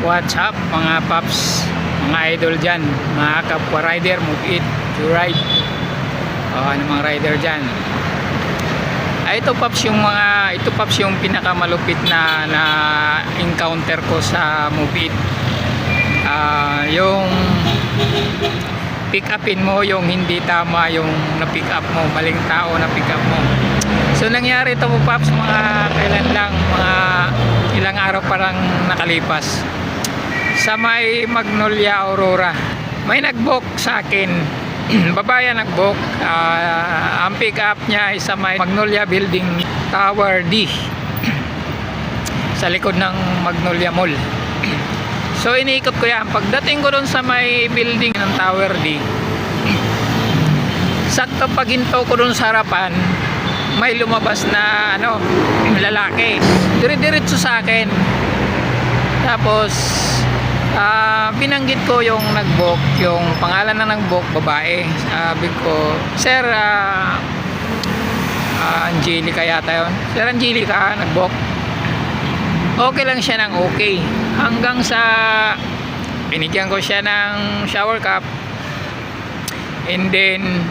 What's up mga paps, mga idol dyan, mga kapwa rider, move it, to ride. O ano mga rider dyan. Ah, ito paps yung mga, ito paps yung pinakamalupit na na encounter ko sa move it. Ah, yung pick upin mo yung hindi tama yung na pick up mo, maling tao na pick up mo. So nangyari ito po paps mga kailan lang, mga ilang araw parang nakalipas sa may Magnolia Aurora. May nag-book sa akin. Babaya nag-book. Ah, ang pick up niya ay sa may Magnolia Building Tower D. sa likod ng Magnolia Mall. So iniikot ko yan. Pagdating ko doon sa may building ng Tower D, sakto paginto ko doon sa harapan, may lumabas na ano, lalaki. Dire-diretso sa akin. Tapos ah binanggit ko yung nag-book, yung pangalan na nag-book, babae. Sabi ko, Sir, ah ah, Angelica yata yun. Sir Angelica, nag-book. Okay lang siya ng okay. Hanggang sa binigyan ko siya ng shower cap. And then,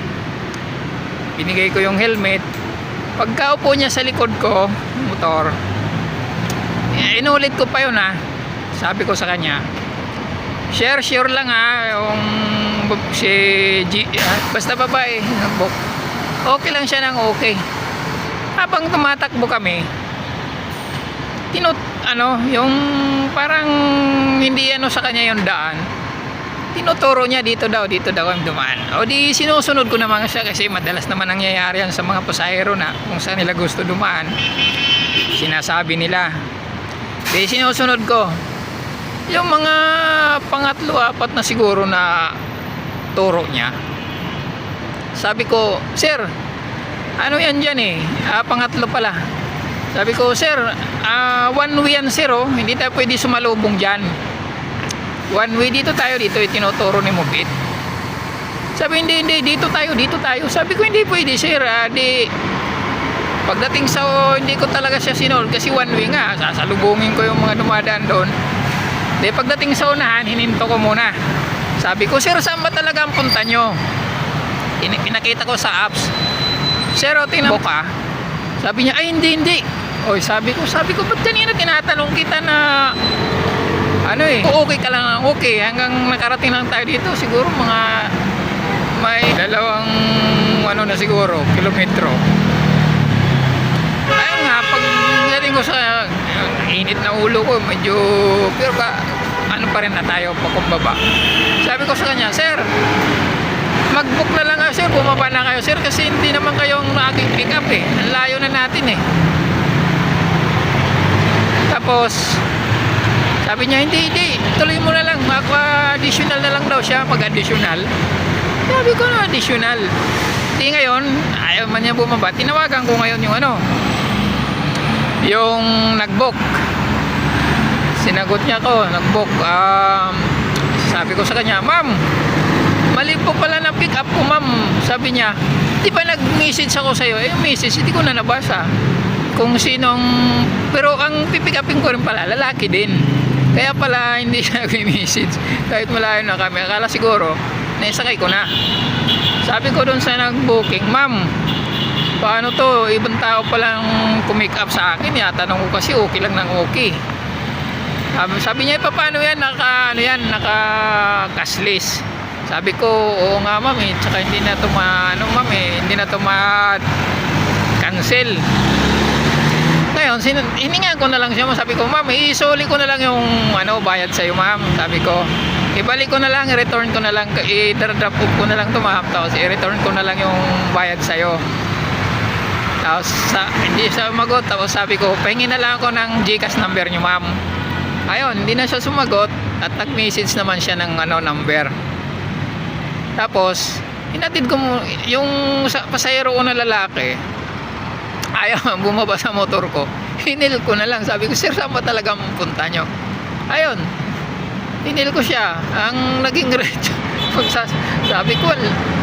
binigay ko yung helmet. Pagkaupo niya sa likod ko, motor, eh, inulit ko pa yun ha. Sabi ko sa kanya, share, share lang ha, yung si G, ah, basta babae. Okay lang siya ng okay. Habang tumatakbo kami, tinut, ano, yung parang hindi ano sa kanya yung daan. Tinuturo niya dito daw, dito daw ang dumaan. O di sinusunod ko naman siya kasi madalas naman nangyayari yan sa mga pasahero na kung saan nila gusto dumaan. Sinasabi nila. Di sinusunod ko. Yung mga pangatlo, apat na siguro na turo niya. Sabi ko, Sir, ano yan dyan eh? Ah, pangatlo pala. Sabi ko, Sir, ah, one way yan sir oh. Hindi tayo pwede sumalubong dyan. One way dito tayo, dito yung tinuturo ni Mubit. Sabi, hindi, hindi, dito tayo, dito tayo. Sabi ko, hindi pwede sir. Ah, di, pagdating sa, oh, hindi ko talaga siya sinol kasi one way nga. Sasalubungin ko yung mga dumadaan doon. Di, pagdating sa unahan, hininto ko muna. Sabi ko, sir, saan ba talaga ang punta nyo? Pin- Pinakita ko sa apps. Sir, o, tingnan mo ka. Sabi niya, ay hindi, hindi. Oy, sabi ko, sabi ko, ba't kanina tinatanong kita na ano eh, okay ka lang, okay. Hanggang nakarating lang tayo dito, siguro mga may dalawang ano na siguro, kilometro. Ayun nga, pag dating ko sa uh, init na ulo ko, medyo, pero ba, ano pa rin na tayo, pakumbaba. Sabi ko sa kanya, Sir, mag-book na lang kayo sir, bumaba na kayo sir kasi hindi naman kayong aking pick up eh. Ang layo na natin eh. Tapos, sabi niya, hindi, hindi, tuloy mo na lang, mag-additional na lang daw siya, mag-additional. Sabi ko na, additional. Hindi ngayon, ayaw man niya bumaba. Tinawagan ko ngayon yung ano, yung nag-book. Sinagot niya ko, nag-book. Um, sabi ko sa kanya, ma'am, mali po pala na pick up ko ma'am. Sabi niya di ba nag-message ako sa'yo? Eh message hindi ko na nabasa. Kung sinong pero ang pipick upin ko rin pala lalaki din. Kaya pala hindi siya nag-message. Kahit malayo na kami akala siguro naisakay ko na. Sabi ko doon sa nag-booking ma'am paano to ibang tao palang pumick up sa akin yatanong ko kasi okay lang ng okay sabi, sabi niya, "Eh, paano yan? Naka, ano yan? Naka cashless. Sabi ko, oo nga ma'am eh. Tsaka hindi na to ma, ano ma'am eh. Hindi na to ma cancel. Ngayon, sin hiningan ko na lang siya. Sabi ko, ma'am, isuli ko na lang yung ano, bayad sa'yo ma'am. Sabi ko, ibalik ko na lang, i-return ko na lang, i-drop ko na lang to ma'am. Tapos i-return ko na lang yung bayad sa'yo. Tapos sa, hindi siya sumagot. Tapos sabi ko, pahingin na lang ako ng Gcash number niyo ma'am. Ayun, hindi na siya sumagot at nag-message naman siya ng ano number. Tapos, hinatid ko yung sa pasahero ko na lalaki. Ayaw bumaba sa motor ko. Hinil ko na lang. Sabi ko, sir, saan ba talaga punta nyo? Ayun. Hinil ko siya. Ang naging rate. Pagsas- sabi ko,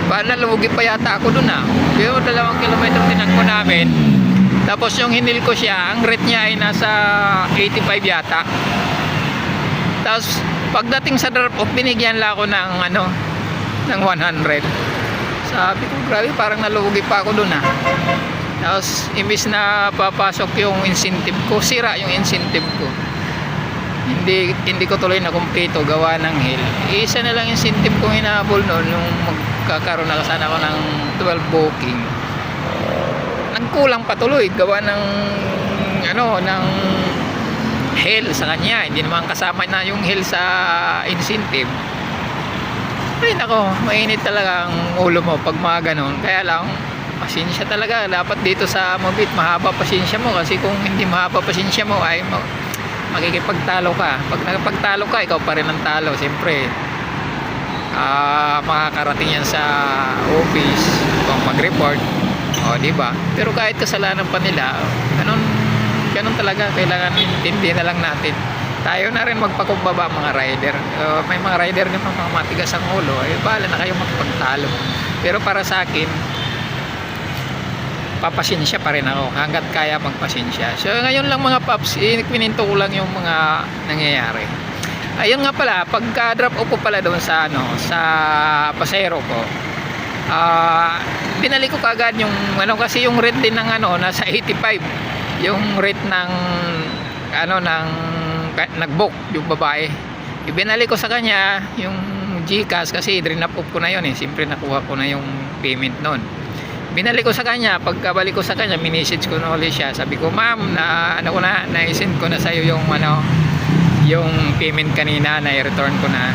bala lumugi pa yata ako dun ah. Pero dalawang kilometro tinagpo namin. Tapos yung hinil ko siya, ang rate niya ay nasa 85 yata. Tapos pagdating sa drop off, binigyan lang ako ng ano, ng 100. Sabi ko, grabe, parang nalugi pa ako doon ah. Tapos, imbis na papasok yung incentive ko, sira yung incentive ko. Hindi hindi ko tuloy na kumpleto gawa ng hill. Isa na lang incentive kong hinahabol noon nung magkakaroon na sana ako ng 12 booking. Nagkulang pa tuloy gawa ng ano ng hill sa kanya. Hindi naman kasama na yung hill sa incentive. Ay nako, mainit talaga ang ulo mo pag mga ganon. Kaya lang, pasensya talaga. Dapat dito sa Mobit, mahaba pasensya mo. Kasi kung hindi mahaba pasensya mo, ay makikipagtalo ka. Pag nagpagtalo ka, ikaw pa rin ang talo. Siyempre, ah makakarating yan sa office kung mag-report. O, di ba? Pero kahit kasalanan pa nila, ganun, ganun talaga. Kailangan intindi na lang natin tayo na rin magpakumbaba mga rider Uh, may mga rider naman mga matigas ang ulo eh bahala na kayo magpagtalo pero para sa akin papasensya pa rin ako hanggat kaya magpasensya. So ngayon lang mga paps inikwininto ko lang yung mga nangyayari. Ayun nga pala pagka drop off ko pala doon sa ano sa pasero ko ah binalik ko kagad yung ano kasi yung rate din ng ano nasa 85 yung rate ng ano ng nag-book yung babae. Ibinalik ko sa kanya yung Gcash kasi drinap off ko na yun eh. Siyempre nakuha ko na yung payment noon binalik ko sa kanya. Pagkabalik ko sa kanya minisage ko na ulit siya. Sabi ko ma'am na ano ko na na-send ko na sa'yo yung ano yung payment kanina na i-return ko na.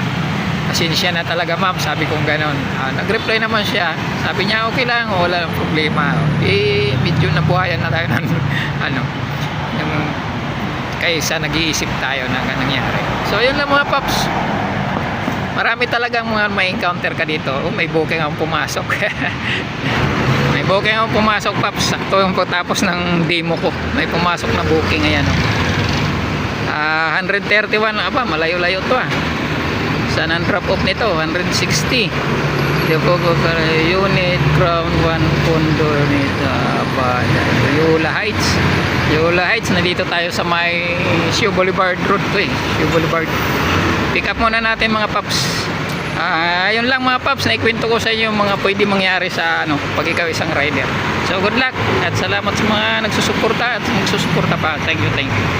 Pasensya na talaga ma'am. Sabi kong ganon. Ah, nag-reply naman siya. Sabi niya okay lang wala lang problema. Eh medyo nabuhayan na tayo ng ano yung kaysa nag-iisip tayo na nangyari. So yun lang mga paps. Marami talagang mga may encounter ka dito. Oh, may booking ang pumasok may booking ang pumasok paps. Sakto yung tapos ng demo ko. May pumasok na booking ayan oh. Ah, 131 aba malayo-layo to ah. Saan ang drop off nito 160 Depo ko para unit crown 1 condo unit uh, Yola Heights. Yola Heights nandito tayo sa may Sio Boulevard Road to eh. Sio Boulevard. Pick up muna natin mga paps Ah, yun lang mga paps naikwento ko sa inyo yung mga pwede mangyari sa ano pag ikaw isang rider. So good luck at salamat sa mga nagsusuporta at nagsusuporta pa. Thank you thank you